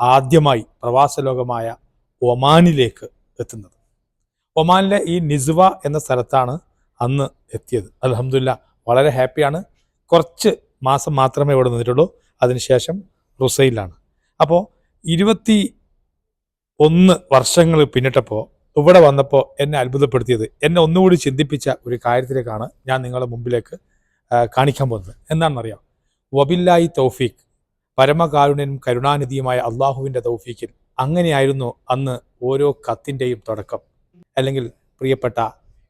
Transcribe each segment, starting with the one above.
ആദ്യമായി പ്രവാസ ലോകമായ ഒമാനിലേക്ക് എത്തുന്നത്. ഒമാനിലെ ഈ നിസ്വ എന്ന സ്ഥലത്താണ് അന്ന് എത്തിയത്. അലഹമില്ല വളരെ ഹാപ്പിയാണ്. കുറച്ച് മാസം മാത്രമേ ഇവിടെ നിന്നിട്ടുള്ളൂ. അതിനുശേഷം റുസൈലാണ്. അപ്പോൾ ഇരുപത്തി ഒന്ന് വർഷങ്ങൾ പിന്നിട്ടപ്പോൾ ഇവിടെ വന്നപ്പോൾ എന്നെ അത്ഭുതപ്പെടുത്തിയത് എന്നെ ഒന്നുകൂടി ചിന്തിപ്പിച്ച ഒരു കാര്യത്തിലേക്കാണ് ഞാൻ നിങ്ങളുടെ മുമ്പിലേക്ക് കാണിക്കാൻ പോകുന്നത്. എന്താണെന്നറിയാം? വബില്ലായി തൗഫീഖ്. പരമകാരുണ്യനും കരുണാനിധിയുമായ അള്ളാഹുവിന്റെ തൗഫീഖിൽ അങ്ങനെയായിരുന്നു അന്ന് ഓരോ കത്തിന്റെയും തുടക്കം. അല്ലെങ്കിൽ പ്രിയപ്പെട്ട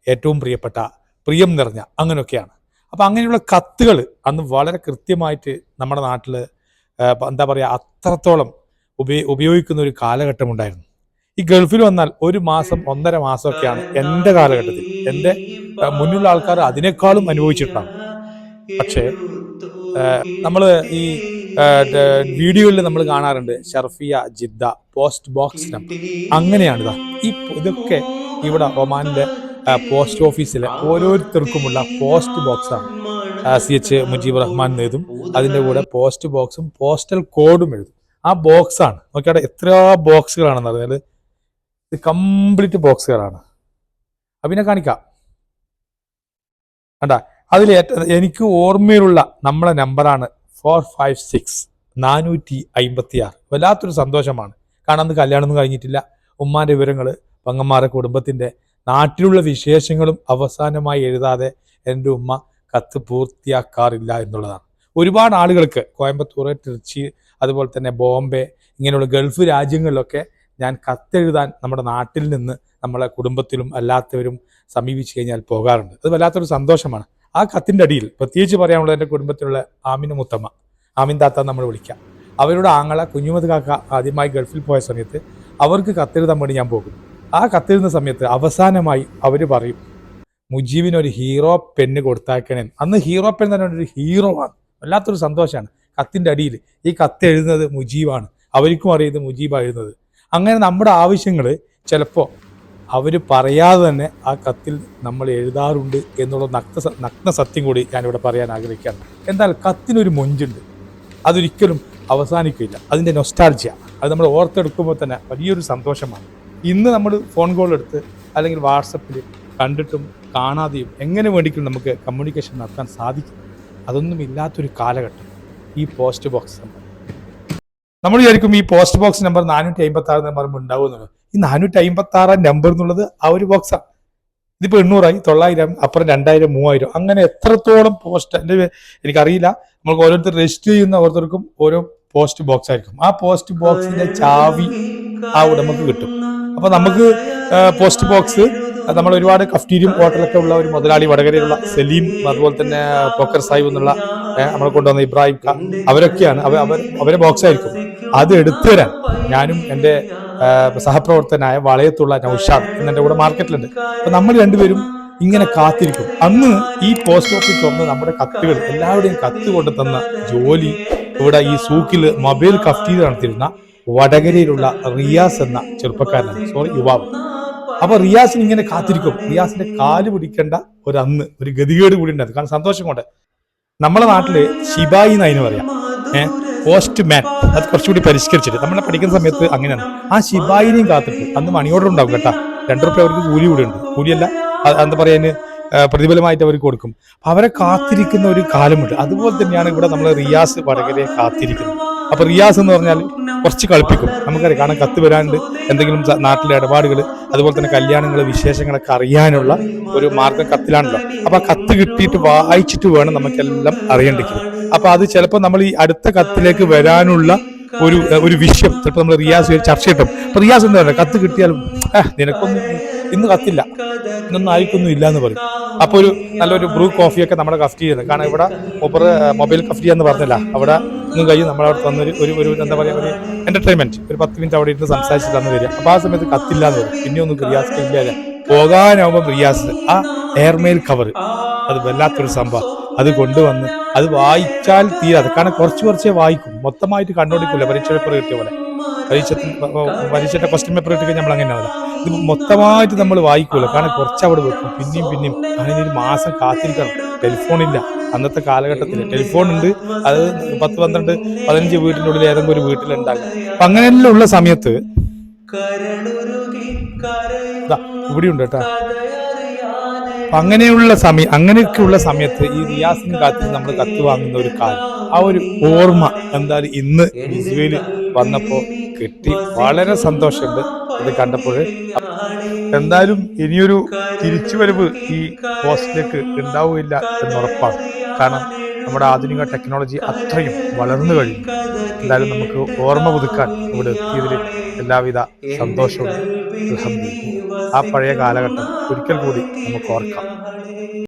ഏറ്റവും പ്രിയപ്പെട്ട പ്രിയം നിറഞ്ഞ അങ്ങനെയൊക്കെയാണ്. അപ്പം അങ്ങനെയുള്ള കത്തുകൾ അന്ന് വളരെ കൃത്യമായിട്ട് നമ്മുടെ നാട്ടിൽ എന്താ പറയുക അത്രത്തോളം ഉപയോ ഉപയോഗിക്കുന്ന ഒരു കാലഘട്ടമുണ്ടായിരുന്നു. ഈ ഗൾഫിൽ വന്നാൽ ഒരു മാസം ഒന്നര മാസമൊക്കെയാണ് എന്റെ കാലഘട്ടത്തിൽ. എന്റെ മുന്നിലുള്ള ആൾക്കാർ അതിനേക്കാളും അനുഭവിച്ചിട്ടുണ്ടാകും പക്ഷേ നമ്മൾ ഈ വീഡിയോയിൽ നമ്മൾ കാണാറുണ്ട് ഷർഫിയ ജിദ്ദ പോസ്റ്റ് ബോക്സ് അങ്ങനെയാണ് ഇതാ ഈ ഇതൊക്കെ ഇവിടെ ഒമാനിലെ പോസ്റ്റ് ഓഫീസിലെ ഓരോരുത്തർക്കുമുള്ള പോസ്റ്റ് ബോക്സാണ് സി എച്ച് മുജീബ് റഹ്മാൻ എഴുതും അതിന്റെ കൂടെ പോസ്റ്റ് ബോക്സും പോസ്റ്റൽ കോഡും എഴുതും. ആ ബോക്സ് ആണ്. നോക്കിയാടെ എത്ര ബോക്സുകളാണെന്ന് പറഞ്ഞാൽ ഇത് കംപ്ലീറ്റ് ബോക്സുകളാണ് അഭിനെ കാണിക്കാം. കണ്ട? അതിൽ എനിക്ക് ഓർമ്മയിലുള്ള നമ്മളെ നമ്പറാണ് ഫോർ ഫൈവ് സിക്സ് നാനൂറ്റി അമ്പത്തി ആറ് വല്ലാത്തൊരു സന്തോഷമാണ്. കാരണം അന്ന് കല്യാണമൊന്നും കഴിഞ്ഞിട്ടില്ല. ഉമ്മാന്റെ വിവരങ്ങൾ പങ്ങന്മാരുടെ കുടുംബത്തിന്റെ നാട്ടിലുള്ള വിശേഷങ്ങളും അവസാനമായി എഴുതാതെ എന്റെ ഉമ്മ കത്ത് പൂർത്തിയാക്കാറില്ല എന്നുള്ളതാണ്. ഒരുപാട് ആളുകൾക്ക് കോയമ്പത്തൂർ തിരുച്ചി അതുപോലെ തന്നെ ബോംബെ ഇങ്ങനെയുള്ള ഗൾഫ് രാജ്യങ്ങളിലൊക്കെ ഞാൻ കത്തെഴുതാൻ നമ്മുടെ നാട്ടിൽ നിന്ന് നമ്മളെ കുടുംബത്തിലും അല്ലാത്തവരും സമീപിച്ചു കഴിഞ്ഞാൽ പോകാറുണ്ട്. അത് വല്ലാത്തൊരു സന്തോഷമാണ്. ആ കത്തിന്റെ അടിയിൽ പ്രത്യേകിച്ച് പറയാനുള്ളത് എന്റെ കുടുംബത്തിലുള്ള ആമിന് മുത്തമ്മ ആമിൻ താത്ത നമ്മൾ വിളിക്കാം. അവരുടെ ആങ്ങള കുഞ്ഞുമത് കാക്ക ആദ്യമായി ഗൾഫിൽ പോയ സമയത്ത് അവർക്ക് കത്തെഴുതാൻ വേണ്ടി ഞാൻ പോകും. ആ കത്തെഴുതുന്ന സമയത്ത് അവസാനമായി അവർ പറയും മുജീബിന് ഒരു ഹീറോ പെണ്ണ് കൊടുത്താക്കണേ അന്ന് ഹീറോ പെൻ തന്നെ ഒരു ഹീറോ ആണ്. വല്ലാത്തൊരു സന്തോഷമാണ് കത്തിന്റെ അടിയിൽ ഈ കത്ത് എഴുതുന്നത് മുജീബാണ്. അവർക്കും അറിയുന്നത് മുജീബാണ് എഴുതുന്നത്. അങ്ങനെ നമ്മുടെ ആവശ്യങ്ങൾ ചിലപ്പോൾ അവർ പറയാതെ തന്നെ ആ കത്തിൽ നമ്മൾ എഴുതാറുണ്ട് എന്നുള്ള നഗ്ന നഗ്ന സത്യം കൂടി ഞാനിവിടെ പറയാൻ ആഗ്രഹിക്കുകയാണ്. എന്നാൽ കത്തിനൊരു മൊഞ്ചുണ്ട്. അതൊരിക്കലും അവസാനിക്കില്ല. അതിന്റെ നൊസ്റ്റാൾജിയ അത് നമ്മൾ ഓർത്തെടുക്കുമ്പോൾ തന്നെ വലിയൊരു സന്തോഷമാണ്. ഇന്ന് നമ്മൾ ഫോൺ കോൾ എടുത്ത് അല്ലെങ്കിൽ വാട്സപ്പിൽ കണ്ടിട്ടും കാണാതെയും എങ്ങനെ വേണ്ടിക്കും നമുക്ക് കമ്മ്യൂണിക്കേഷൻ നടത്താൻ സാധിക്കും. അതൊന്നും ഇല്ലാത്തൊരു കാലഘട്ടം. ഈ പോസ്റ്റ് ബോക്സ് നമ്പർ നമ്മൾ വിചാരിക്കും ഈ പോസ്റ്റ് ബോക്സ് നമ്പർ നാനൂറ്റി അമ്പത്തി ആറ് നമ്പർ ഉണ്ടാവുമെന്നുള്ളത് ഈ നാനൂറ്റി അമ്പത്തി ആറാം നമ്പർ എന്നുള്ളത് ആ ഒരു ബോക്സാണ് ഇതിപ്പോൾ എണ്ണൂറായി തൊള്ളായിരം അപ്പുറം രണ്ടായിരം മൂവായിരം. അങ്ങനെ എത്രത്തോളം പോസ്റ്റ് എന്റെ എനിക്കറിയില്ല. നമുക്ക് ഓരോരുത്തർ രജിസ്റ്റർ ചെയ്യുന്ന ഓരോരുത്തർക്കും ഓരോ പോസ്റ്റ് ബോക്സ് ആയിരിക്കും. ആ പോസ്റ്റ് ബോക്സിന്റെ ചാവി ആ ഉടമക്ക് കിട്ടും. അപ്പൊ നമുക്ക് പോസ്റ്റ് ബോക്സ് നമ്മൾ ഒരുപാട് കഫ്റ്റീരിയം ഹോട്ടലൊക്കെ ഉള്ള ഒരു മുതലാളി വടകരയിലുള്ള സലീം അതുപോലെ തന്നെ പോക്കർ സാഹിബ് എന്നുള്ള നമ്മളെ കൊണ്ടുവന്ന ഇബ്രാഹിം ഖാൻ അവരൊക്കെയാണ്. അവരെ ബോക്സ് ആയിരിക്കും. അത് എടുത്തു തരാൻ ഞാനും എന്റെ ആ, സഹപ്രവർത്തകനായ വളയത്തുള്ള നൌഷാദ് എന്നെ കൂടെ മാർക്കറ്റിലുണ്ട്. അപ്പൊ നമ്മൾ രണ്ടുപേരും ഇങ്ങനെ കാത്തിരിക്കും. അന്ന് ഈ പോസ്റ്റ് ഓഫീസ് തുറന്ന് നമ്മുടെ കത്തുകൾ എല്ലാവരുടെയും കത്ത് കൊണ്ട് തന്ന ജോലി ഇവിടെ ഈ സൂക്കിൽ മൊബൈൽ കഫ്റ്റി നടത്തിയിരുന്ന വടകരയിലുള്ള റിയാസ് എന്ന ചെറുപ്പക്കാരനാണ്. സോറി യുവാവ്. അപ്പൊ റിയാസിന് ഇങ്ങനെ കാത്തിരിക്കും. റിയാസിന്റെ കാൽ പിടിക്കേണ്ട ഒരു അന്ന് ഒരു ഗതികേട് കൂടി ഉണ്ടായിരുന്നു കാരണം സന്തോഷം കൊണ്ട്. നമ്മളെ നാട്ടിൽ ശിബായി എന്ന് അതിന് പറയാം. ഏഹ് പോസ്റ്റ് മാൻ അത് കുറച്ചുകൂടി പരിഷ്കരിച്ചിട്ട്. നമ്മളെ പഠിക്കുന്ന സമയത്ത് അങ്ങനെയാണ്. ആ ശിബായിനെയും കാത്തിട്ട് അന്ന് മണി ഓർഡർ ഉണ്ടാവും കേട്ടോ. രണ്ടു റുപ്യ അവർക്ക് കൂലി കൂടെ ഉണ്ട് കൂലിയല്ല എന്താ പറയാന് പ്രതിഫലമായിട്ട് അവർക്ക് കൊടുക്കും. അവരെ കാത്തിരിക്കുന്ന ഒരു കാലമുണ്ട്. അതുപോലെ തന്നെയാണ് ഇവിടെ നമ്മൾ റിയാസ് വടകരയെ കാത്തിരിക്കുന്നത്. അപ്പൊ റിയാസ് എന്ന് പറഞ്ഞാൽ കുറച്ച് കളിപ്പിക്കും. നമുക്കറിയാം കാരണം കത്ത് വരാണ്ട് എന്തെങ്കിലും നാട്ടിലെ ഇടപാടുകൾ അതുപോലെ തന്നെ കല്യാണങ്ങൾ വിശേഷങ്ങളൊക്കെ അറിയാനുള്ള ഒരു മാർഗം കത്തിലാണല്ലോ. അപ്പൊ ആ കത്ത് കിട്ടിയിട്ട് വായിച്ചിട്ട് വേണം നമുക്കെല്ലാം അറിയേണ്ടിരിക്കും അപ്പൊ അത് ചിലപ്പോൾ നമ്മൾ ഈ അടുത്ത കത്തിലേക്ക് വരാനുള്ള ഒരു ഒരു വിഷയം. ചിലപ്പോൾ നമ്മൾ റിയാസ് ചർച്ച കിട്ടും. അപ്പൊ റിയാസ് എന്താ പറയുക? കത്ത് കിട്ടിയാലും നിനക്കൊന്നും ഇന്ന് കത്തില്ല. ഇന്നൊന്നും ആയിക്കൊന്നും ഇല്ല എന്ന് പറയും. അപ്പോൾ ഒരു നല്ലൊരു ബ്രൂ കോഫിയൊക്കെ നമ്മുടെ കഫ്റ്റ് ചെയ്യുന്നത് കാരണം ഇവിടെ മൊബൈൽ കഫ്റ്റ് ചെയ്യാന്ന് പറഞ്ഞില്ല. അവിടെ ഒന്നും കഴിയും നമ്മളവിടെ തന്നൊരു ഒരു ഒരു എന്താ പറയുക ഒരു എന്റർടൈൻമെന്റ് ഒരു പത്ത് മിനിറ്റ് അവിടെ ഇരുന്ന് സംസാരിച്ച് തന്നു വരിക അപ്പോൾ ആ സമയത്ത് കത്തില്ലാന്ന് വരും പിന്നെ ഒന്നും റിയാസ് ഇല്ല പോകാനാവുമ്പോൾ റിയാസ് ആ എയർമെയിൽ കവർ അത് വല്ലാത്തൊരു സംഭവം. അത് കൊണ്ടുവന്ന് അത് വായിച്ചാൽ തീരാതെ. കാരണം കുറച്ച് കുറച്ചേ വായിക്കും. മൊത്തമായിട്ട് കണ്ടോണ്ടിക്കില്ല പരീക്ഷ പേപ്പർ കിട്ടിയ പോലെ. പരീക്ഷ പരീക്ഷയുടെ ക്വസ്റ്റ്യൻ പേപ്പർ കിട്ടി നമ്മൾ അങ്ങനെയാവില്ല ഇത് മൊത്തമായിട്ട് നമ്മൾ വായിക്കൂല. കാരണം കുറച്ച് അവിടെ വെക്കും. പിന്നെയും പിന്നെയും. അങ്ങനെ ഒരു മാസം കാത്തിരിക്കണം. ടെലിഫോൺ ഇല്ല അന്നത്തെ കാലഘട്ടത്തിൽ ടെലിഫോൺ ഉണ്ട് അത് പത്ത് പന്ത്രണ്ട് പതിനഞ്ച് വീട്ടിന്റെ ഉള്ളിൽ ഏതെങ്കിലും ഒരു വീട്ടിലുണ്ടാകും. അപ്പൊ അങ്ങനെയെല്ലാം ഉള്ള സമയത്ത് ഇവിടെയുണ്ട് കേട്ടോ. അങ്ങനെയുള്ള സമയം അങ്ങനെയൊക്കെയുള്ള സമയത്ത് ഈ റിയാസിന് കാത്തിൽ നമ്മൾ കത്ത് വാങ്ങുന്ന ഒരു കാലം ആ ഒരു ഓർമ്മ എന്തായാലും ഇന്ന് വിസുവയിൽ വന്നപ്പോ കിട്ടി. വളരെ സന്തോഷമുണ്ട് ഇത് കണ്ടപ്പോൾ. എന്തായാലും ഇനിയൊരു തിരിച്ചുവരവ് ഈ പോസ്റ്റിലേക്ക് ഉണ്ടാവില്ല എന്ന് ഉറപ്പാണ് കാരണം നമ്മുടെ ആധുനിക ടെക്നോളജി അത്രയും വളർന്നു കഴിഞ്ഞു. എന്തായാലും നമുക്ക് ഓർമ്മ പുതുക്കാൻ ഇവിടെ എത്തിയതിൽ എല്ലാവിധ സന്തോഷവും ആ പഴയ കാലഘട്ടം ഒരിക്കൽ കൂടി നമുക്ക് ഓർക്കാം.